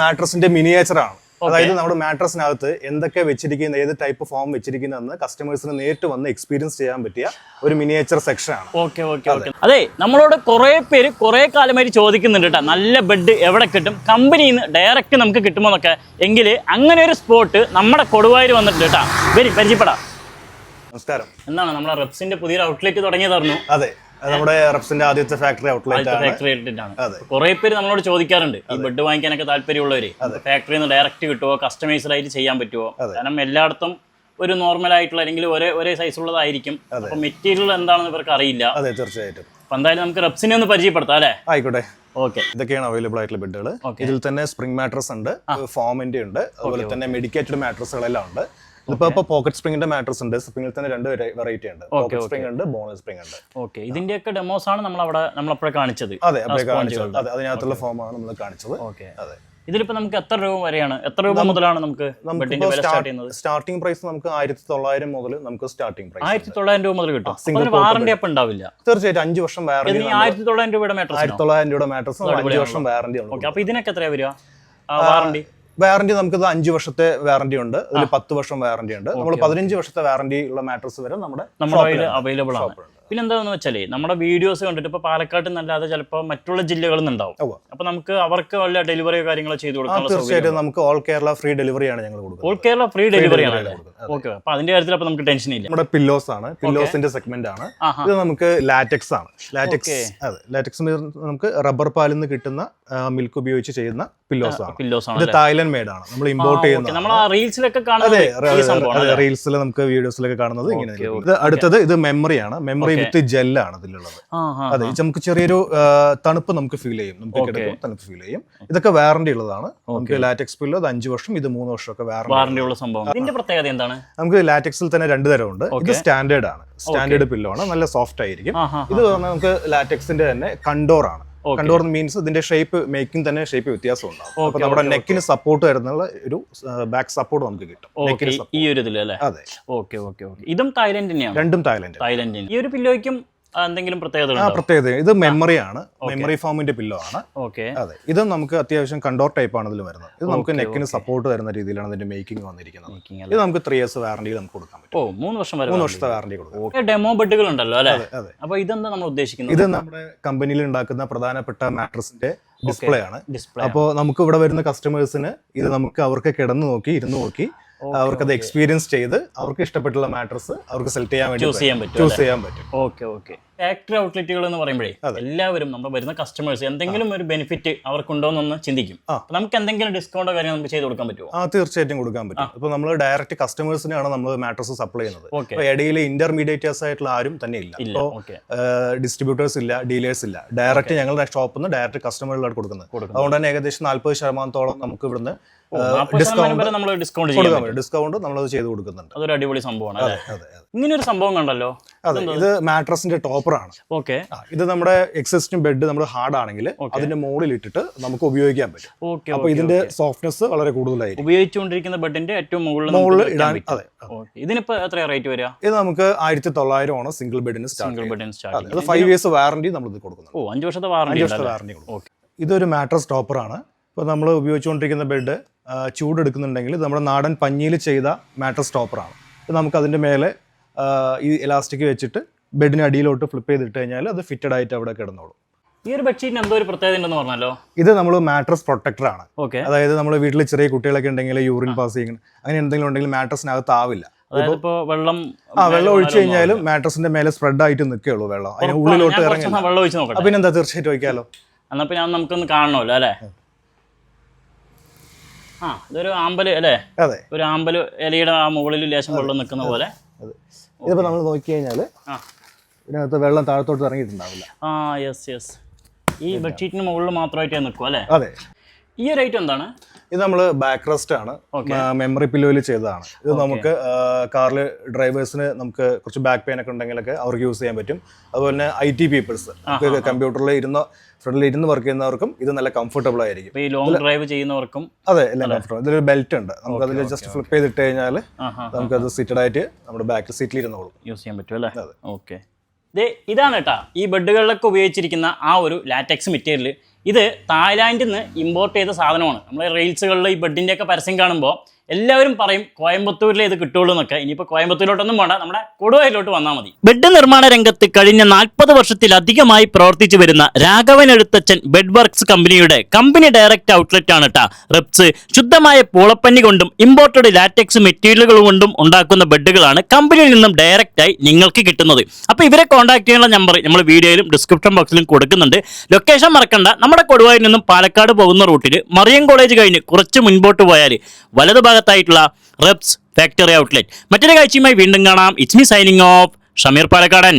മാട്രസിന്റെ മിനിയേച്ചറാണ്. അതായത് നമ്മുടെ മാട്രസിനകത്ത് എന്തൊക്കെ വെച്ചിരിക്കുന്ന ഏത് ടൈപ്പ് ഫോം വെച്ചിരിക്കുന്നതെന്ന് കസ്റ്റമേഴ്സിന് നേരിട്ട് വന്ന് എക്സ്പീരിയൻസ് ചെയ്യാൻ പറ്റിയ ഒരു മിനിയേച്ചർ സെക്ഷൻ ആണ്. Okay okay okay. അതെ നമ്മളോട് കുറെ പേര് കുറെ കാലമായിട്ട് ചോദിക്കുന്നുണ്ട് കേട്ടോ. നല്ല ബെഡ് എവിടെ കിട്ടും കമ്പനിയിൽ നിന്ന് ഡയറക്റ്റ് നമുക്ക് കിട്ടുമോ എന്നൊക്കെ എങ്കിൽ അങ്ങനെ ഒരു സ്പോട്ട് നമ്മുടെ കൊടുവായൂർ വന്നിട്ടുണ്ട് കേട്ടോ. വരി പരിചയപ്പെടാം. നമസ്കാരം. എന്താണ് നമ്മളെ റെപ്സിന്റെ പുതിയൊരു ഔട്ട്ലെറ്റ് തുടങ്ങിയതായിരുന്നു. അത്. നമ്മുടെ റെപ്സിന്റെ ആദ്യത്തെ ഫാക്ടറി ഔട്ട്ലെറ്റ് ആണ്. ഫാക്ടറി ഔട്ട്ലെറ്റ് അതെ. ആണ് കുറേ പേര് നമ്മളോട് ചോദിക്കാറുണ്ട് ഈ ബെഡ് വാങ്ങിക്കാനൊക്കെ താല്പര്യമുള്ളവര് ഫാക്ടറിയിൽ നിന്ന് ഡയറക്റ്റ് കിട്ടുമോ കസ്റ്റമൈസ്ഡ് ആയിട്ട് ചെയ്യാൻ പറ്റുമോ കാരണം എല്ലായിടത്തും ഒരു നോർമൽ ആയിട്ടുള്ള അല്ലെങ്കിൽ ഒരേ ഒരേ സൈസ് ഉള്ളതായിരിക്കും. അപ്പൊ മെറ്റീരിയൽ എന്താണെന്ന് ഇവർക്ക് അറിയില്ല. അതെ തീർച്ചയായിട്ടും. അപ്പൊ എന്തായാലും നമുക്ക് റെപ്സിനെ ഒന്ന് പരിചയപ്പെടുത്താം അല്ലേ? ആയിക്കോട്ടെ. ഓക്കെ. ഇതൊക്കെയാണ് അവൈലബിൾ ആയിട്ടുള്ള ബെഡുകൾ ഇതിൽ തന്നെ സ്പ്രിംഗ് മാട്രസ് ഉണ്ട് ഫോമിന്റെ ഉണ്ട് അതുപോലെ തന്നെ മെഡിക്കേറ്റഡ് മാട്രസുകളെല്ലാം ഉണ്ട്. ഇതിപ്പോ ഇപ്പൊ പോക്കറ്റ് സ്പ്രിംഗിന്റെ മാട്രസ് ഉണ്ട്. സ്പ്രിംഗിൽ തന്നെ രണ്ട് വെറൈറ്റി ഉണ്ട്. പോക്കറ്റ് സ്പ്രിംഗ് ഉണ്ട് ബോണസ് സ്പ്രിംഗ് ഉണ്ട്. ഓക്കെ ഇതിന്റെയൊക്കെ ഡെമോസ് ആണ് നമ്മൾ അവിടെ നമ്മളപ്പോഴെ കാണിച്ചത്. അതെ കാണിച്ചത്. അതെ അതിനകത്തുള്ള ഫോമാണ് നമ്മൾ കാണിച്ചത്. ഓക്കെ അതെ. ഇതിലിപ്പോ നമുക്ക് എത്ര രൂപ വരെയാണ്? എത്ര രൂപ മുതലാണ് നമുക്ക് സ്റ്റാർട്ടിംഗ് പ്രൈസ് നമുക്ക് ആയിരത്തി തൊള്ളായിരം മുതൽ നമുക്ക് സ്റ്റാർട്ടിംഗ് പ്രൈസ് ആയിരത്തി തൊള്ളായിരം രൂപ മുതൽ കിട്ടും. സിംഗിൾ വാറന്റി വാറണ്ടി അപ്പൊ ഉണ്ടാവില്ല. തീർച്ചയായിട്ടും അഞ്ച് വർഷം വാറണ്ടി ആയിരത്തി തൊള്ളായിരം രൂപയുടെ മാട്രസ് ആയിരത്തി തൊള്ളായിരം രൂപയുടെ മാട്രസ് അഞ്ച് വർഷം വാറണ്ടി അപ്പൊ ഇതിനൊക്കെ എത്രയാ വരിക? വാറണ്ടി വാറണ്ടി നമുക്ക് അഞ്ച് വർഷത്തെ വാറണ്ടി ഉണ്ട്. അതിൽ പത്ത് വർഷം വാറണ്ടി ഉണ്ട്. നമ്മൾ പതിനഞ്ച് വർഷത്തെ വാറണ്ടി ഉള്ള മാട്രസ് വരെ നമ്മുടെ നമ്മുടെ അവൈലബിൾ ആണ്. പിന്നെ എന്താണെന്ന് വെച്ചാലേ നമ്മുടെ വീഡിയോസ് കണ്ടിട്ട് ഇപ്പൊ പാലക്കാട്ട് നല്ലാതെ ചിലപ്പോൾ മറ്റുള്ള ജില്ലകളിൽ നിന്നുണ്ടാവും. അപ്പോൾ അപ്പൊ നമുക്ക് അവർക്ക് വല്ല ഡെലിവറിയോ കാര്യങ്ങളോ ചെയ്തു കൊടുക്കാം തീർച്ചയായിട്ടും നമുക്ക് ഓൾ കേരള ഫ്രീ ഡെലിവറിയാണ് ഞങ്ങൾ കൊടുക്കുന്നത്. ഓൾ കേരള ഫ്രീ ഡെലിവറി ആണ്. ഓക്കെ അപ്പൊ അതിന്റെ കാര്യത്തിൽ അപ്പൊ നമുക്ക് ടെൻഷൻ ഇല്ല. നമ്മുടെ പില്ലോസ് ആണ്. പില്ലോസിന്റെ സെഗ്മെന്റ് ആണ്. ഇത് നമുക്ക് ലാറ്റക്സ് ആണ്. ലാറ്റക്സ് അതെ. ലാറ്റക്സ് നമുക്ക് റബ്ബർ പാലിൽ നിന്ന് കിട്ടുന്ന മിൽക്ക് ഉപയോഗിച്ച് ചെയ്യുന്ന പില്ലോസ് ആണ് പില്ലോസ് ആണ് ഇത് തായ്ലൻഡ് മെയ്ഡ് ആണ്. നമ്മൾ ഇമ്പോർട്ട് ചെയ്യുന്നത് നമ്മൾ ആ റീൽസിലൊക്കെ കാണുന്നത് ഈ സംഭവം റീൽസിൽ നമുക്ക് വീഡിയോസിലൊക്കെ കാണുന്നത് ഇങ്ങനെ ഇത് അടുത്തത് ഇത് മെമ്മറി ആണ്. മെമ്മറി വിത്ത് ജെല്ലാണ് ഇതിലുള്ളത്. ആ ആ അതെ ഇത് നമുക്ക് ചെറിയൊരു ആ, തണുപ്പ് നമുക്ക് ഫീൽ ചെയ്യും. നമുക്ക് കിടക്കുമ്പോൾ തണുപ്പ് ഫീൽ ചെയ്യും. ഇതൊക്കെ വാറണ്ടി ഉള്ളതാണ്. നമുക്ക് ലാറ്റക്സ് പില്ലോ അത് അഞ്ച് വർഷം ഇത് മൂന്ന് വർഷം ഒക്കെ വാറണ്ടി വാറണ്ടി ഉള്ള സംഭവം. ഇതിന്റെ പ്രത്യേകത എന്താണ്? നമുക്ക് ലാറ്റക്സിൽ തന്നെ രണ്ട് തരമുണ്ട്. ഇത് സ്റ്റാൻഡേർഡ് ആണ്. സ്റ്റാൻഡേർഡ് പില്ലോ ആണ്. നല്ല സോഫ്റ്റ് ആയിരിക്കും. ഇത് പറഞ്ഞാൽ നമുക്ക് ലാറ്റക്സിന്റെ തന്നെ കണ്ടോർ ആണ്. കണ്ടോർ മീൻസ് ഇതിന്റെ ഷേപ്പ് മേക്കിംഗ് തന്നെ ഷേപ്പ് വ്യത്യാസം ഉണ്ടാവും അപ്പൊ നമ്മുടെ നെക്കിന് സപ്പോർട്ട് വരുന്നുള്ള ഒരു ബാക്ക് സപ്പോർട്ട് നമുക്ക് കിട്ടും. ഈ ഒരു ഇതിൽ അല്ലേ? അതെ. ഓക്കെ ഓക്കെ ഓക്കെ ഇതും തായ്ലൻഡിനെയാണ് രണ്ടും തായ്ലൻഡ് തായ്ലൻഡിന് ഈ ഒരു പില്ലോയ്ക്കും എന്തെങ്കിലും പ്രത്യേകത ആ പ്രത്യേകത. ഇത് മെമ്മറി ആണ്. മെമ്മറി ഫോമിന്റെ പില്ലോ ആണ്. ഓക്കെ. അതെ. ഇത് നമുക്ക് അത്യാവശ്യം കണ്ടോർ ടൈപ്പ് ആണ് ഇതിൽ വരുന്നത്. ഇത് നമുക്ക് നെക്കിന് സപ്പോർട്ട് തരുന്ന രീതിയിലാണ് ഇതിന്റെ മേക്കിംഗ് വന്നിരിക്കുന്നത്. ഇത് നമുക്ക് ത്രീ ഇയർസ് വാറണ്ടി നമുക്ക് കൊടുക്കാൻ പറ്റും. ഓ മൂന്ന് വർഷം വരെ മൂന്ന് വർഷത്തെ വാറണ്ടി കൊടുക്കും. ഡെമോ ബെഡുകൾ ഉണ്ടല്ലോ അല്ലേ? അതെ അപ്പൊ ഇതെന്താ നമ്മൾ ഉദ്ദേശിക്കുന്നത്? ഇത് നമ്മുടെ കമ്പനിയിൽ ഉണ്ടാക്കുന്ന പ്രധാനപ്പെട്ട മാട്രസിന്റെ ഡിസ്പ്ലേ ആണ്. ഡിസ്പ്ലേ അപ്പോൾ നമുക്ക് ഇവിടെ വരുന്ന കസ്റ്റമേഴ്സിന് ഇത് നമുക്ക് അവർക്ക് കിടന്നു നോക്കി ഇരുന്ന് നോക്കി അവർക്ക് അത് എക്സ്പീരിയൻസ് ചെയ്ത് അവർക്ക് ഇഷ്ടപ്പെട്ടുള്ള മാട്രസ് അവർക്ക് സെലക്ട് ചെയ്യാൻ വേണ്ടി ചൂസ് ചെയ്യാൻ പറ്റും ചൂസ് ചെയ്യാൻ പറ്റും. Okay okay. ഫാക്ടറി ഔട്ട്ലെറ്റുകൾ എന്ന് പറയുമ്പോഴേ എല്ലാവരും നമ്മൾ വരുന്ന കസ്റ്റമേഴ്സ് എന്തെങ്കിലും ഒരു ബെനിഫിറ്റ് അവർക്കുണ്ടോന്നൊന്ന് ചിന്തിക്കും. നമുക്ക് എന്തെങ്കിലും ഡിസ്കൗണ്ടോ കാര്യം നമുക്ക് ചെയ്ത് കൊടുക്കാൻ പറ്റുമോ ആ തീർച്ചയായിട്ടും കൊടുക്കാൻ പറ്റും. അപ്പോൾ നമ്മൾ ഡയറക്റ്റ് കസ്റ്റമേഴ്സിനാണ് നമ്മൾ മാട്രസ് സപ്ലൈ ചെയ്യുന്നത്. ഇടയിൽ ഇന്റർമീഡിയറ്റേഴ്സ് ആയിട്ടുള്ള ആരും തന്നെ ഇല്ല. ഇപ്പോൾ ഡിസ്ട്രിബ്യൂട്ടേഴ്സ് ഇല്ല ഡീലേഴ്സ് ഇല്ല. ഡയറക്റ്റ് ഞങ്ങളുടെ ഷോപ്പിൽ നിന്ന് ഡയറക്റ്റ് കസ്റ്റമേഴ്സ് കൊടുക്കുന്നത്. അതുകൊണ്ട് തന്നെ ഏകദേശം നാല്പത് ശതമാനത്തോളം നമുക്ക് ഇവിടുന്ന് ഡിസ്കൗണ്ട് ഡിസ്കൗണ്ട് നമ്മൾ ചെയ്ത് കൊടുക്കുന്നുണ്ട്. അതൊരു അടിപൊളി സംഭവമാണ് ഇങ്ങനെ ഒരു സംഭവം കണ്ടല്ലോ. അതെ ഇത് മാട്രസിന്റെ ടോപ്പറാണ് ഓക്കെ. ഇത് നമ്മുടെ എക്സിസ്റ്റിംഗ് ബെഡ് നമ്മൾ ഹാർഡ് ആണെങ്കിൽ അതിന്റെ മുകളിൽ ഇട്ടിട്ട് നമുക്ക് ഉപയോഗിക്കാൻ പറ്റും. ഓക്കെ അപ്പൊ ഇതിന്റെ സോഫ്റ്റ്നെസ് വളരെ കൂടുതലായിരിക്കും. ഉപയോഗിച്ചുകൊണ്ടിരിക്കുന്ന ബെഡിന്റെ ഏറ്റവും മുകളിൽ മുകളിൽ ഇടാൻ അതെ ഇതിനിപ്പോ എത്ര റേറ്റ് വരിക? ഇത് നമുക്ക് ആയിരത്തി തൊള്ളായിരം ആണ് സിംഗിൾ ബെഡിന് സിംഗിൾ ബെഡിന് സ്റ്റാർട്ട് അത് ഫൈവ് ഇയേഴ്സ് വാറണ്ടി നമ്മൾ ഇത് കൊടുക്കുന്നത് ഓ അഞ്ച് വർഷത്തെ വാറണ്ടി വർഷത്തെ വാറണ്ടി കൊടുക്കും. ഇതൊരു മാട്രസ് ടോപ്പറാണ് ഇപ്പോൾ നമ്മൾ ഉപയോഗിച്ചുകൊണ്ടിരിക്കുന്ന ബെഡ് ചൂടെടുക്കുന്നുണ്ടെങ്കിൽ നമ്മുടെ നാടൻ പഞ്ഞിയിൽ ചെയ്ത മാട്രസ് ടോപ്പറാണ് നമുക്ക് അതിന്റെ മേലെ ഈ ഇലാസ്റ്റിക് വെച്ചിട്ട് ബെഡിന് അടിയിലോട്ട് ഫ്ലിപ്പ് ചെയ്തിട്ട് കഴിഞ്ഞാൽ അത് ഫിറ്റഡ് ആയിട്ട് അവിടെ കിടന്നോളും. ഈ ഒരു ബെഡ്ഷീറ്റിന് എന്തോ ഒരു പ്രത്യേകത ഉണ്ടെന്ന് പറഞ്ഞല്ലോ ഇത് നമ്മൾ മാട്രസ് പ്രൊട്ടക്ടർ ആണ്. ഓക്കെ അതായത് നമ്മൾ വീട്ടിൽ ചെറിയ കുട്ടികളൊക്കെ ഉണ്ടെങ്കിൽ യൂറിൻ പാസ് ചെയ്യണം അങ്ങനെ എന്തെങ്കിലും ഉണ്ടെങ്കിൽ മാട്രസിനകത്ത് ആവില്ല. അതായത് വെള്ളം ആ വെള്ളം ഒഴിച്ചു കഴിഞ്ഞാലും മാട്രസിന്റെ മേലെ സ്പ്രെഡ് ആയിട്ട് നിൽക്കുകയുള്ളൂ വെള്ളം. അതിന് ഉള്ളിലോട്ട് ഇറങ്ങി വെള്ളം ഒഴിച്ച് നോക്കട്ടെ. അപ്പം എന്താ തീർച്ചയായിട്ടും വയ്ക്കാമല്ലോ എന്നാ പിന്നെ നമുക്കൊന്ന് കാണണമല്ലോ അല്ലേ? ആ ഇതൊരു ആമ്പൽ അല്ലേ? അതെ. ഒരു ആമ്പൽ ഇലയുടെ ആ മുകളിൽ ലേശം വെള്ളം നിൽക്കുന്ന പോലെ. അതെ. ഇതിപ്പോൾ നമ്മൾ നോക്കി കഴിഞ്ഞാൽ ഇതിനകത്ത് വെള്ളം താഴത്തോട്ട് ഇറങ്ങിയിട്ടുണ്ടാവില്ല. ആ യെസ് യെസ് ഈ ബെഡ്ഷീറ്റിന് മുകളിൽ മാത്രമായിട്ടേ നിൽക്കും അല്ലേ? അതെ. ഈ ഒരു ഐറ്റം എന്താണ്? ഇത് നമ്മൾ ബാക്ക് റെസ്റ്റ് ആണ് മെമ്മറി പില്ലോയിൽ ചെയ്തതാണ്. ഇത് നമുക്ക് കാറിൽ ഡ്രൈവേഴ്സിന് നമുക്ക് കുറച്ച് ബാക്ക് പെയിൻ ഒക്കെ ഉണ്ടെങ്കിലൊക്കെ അവർക്ക് യൂസ് ചെയ്യാൻ പറ്റും. അതുപോലെ തന്നെ ഐ ടി പീപ്പിൾസ് കമ്പ്യൂട്ടറിൽ ഇരുന്ന ഫ്രണ്ടിൽ ഇരുന്ന് വർക്ക് ചെയ്യുന്നവർക്കും ഇത് നല്ല കംഫർട്ടബിൾ ആയിരിക്കും. ഈ ലോങ് ഡ്രൈവ് ചെയ്യുന്നവർക്കും അതെ എല്ലാം കംഫർട്ടബിൾ ഇതിലൊരു ബെൽറ്റ് ഉണ്ട്. നമുക്ക് അതിൽ ജസ്റ്റ് ഫ്ലിപ്പ് ചെയ്തിട്ട് കഴിഞ്ഞാൽ നമുക്ക് അത് സീറ്റഡ് ആയിട്ട് നമ്മുടെ ബാക്ക് സീറ്റിൽ ഇരുന്നോളും യൂസ് ചെയ്യാൻ പറ്റും അല്ലേ? ഓക്കെ ഇതാണ് കേട്ടാ ഈ ബെഡുകളിലൊക്കെ ഉപയോഗിച്ചിരിക്കുന്ന ആ ഒരു ലാറ്റക്സ് മെറ്റീരിയൽ ഇത് തായ്ലാൻഡിൽ നിന്ന് ഇമ്പോർട്ട് ചെയ്ത സാധനമാണ്. നമ്മൾ റീൽസുകളിൽ ഈ ബെഡിന്റെ ഒക്കെ പരസ്യം കാണുമ്പോൾ എല്ലാവരും പറയും കോയമ്പത്തൂരിലെ ഇത് കിട്ടുള്ളൂ എന്നൊക്കെ. ഇനിയിപ്പോൾ കോയമ്പത്തൂരിലോട്ടൊന്നും വേണ്ട നമ്മുടെ കൊടുവായിലോട്ട് വന്നാൽ മതി. ബെഡ് നിർമ്മാണ രംഗത്ത് കഴിഞ്ഞ നാൽപ്പത് വർഷത്തിലധികമായി പ്രവർത്തിച്ചു വരുന്ന രാഘവൻ എഴുത്തച്ഛൻ ബെഡ് വർക്ക്സ് കമ്പനിയുടെ കമ്പനി ഡയറക്റ്റ് ഔട്ട്ലെറ്റ് ആണ് കേട്ടോ റിപ്സ് ശുദ്ധമായ പൂളപ്പന്നി കൊണ്ടും ഇമ്പോർട്ടഡ് ലാറ്റക്സ് മെറ്റീരിയലുകൾ കൊണ്ടും ഉണ്ടാക്കുന്ന ബെഡുകളാണ് കമ്പനിയിൽ നിന്നും ഡയറക്റ്റായി നിങ്ങൾക്ക് കിട്ടുന്നത്. അപ്പോൾ ഇവരെ കോൺടാക്ട് ചെയ്യാനുള്ള നമ്പർ നമ്മൾ വീഡിയോയിലും ഡിസ്ക്രിപ്ഷൻ ബോക്സിലും കൊടുക്കുന്നുണ്ട്. ലൊക്കേഷൻ മറക്കണ്ട. നമ്മുടെ കൊടുവായിൽ നിന്നും പാലക്കാട് പോകുന്ന റൂട്ടിൽ മറിയം കോളേജ് കഴിഞ്ഞ് കുറച്ച് മുൻപോട്ട് പോയാൽ വലതു ഭാഗത്തായിട്ടുള്ള റെപ്സ് ഫാക്ടറി ഔട്ട്ലെറ്റ് മറ്റൊരു കാഴ്ചയുമായി വീണ്ടും കാണാം. It's me signing off Shameer Palakkadan.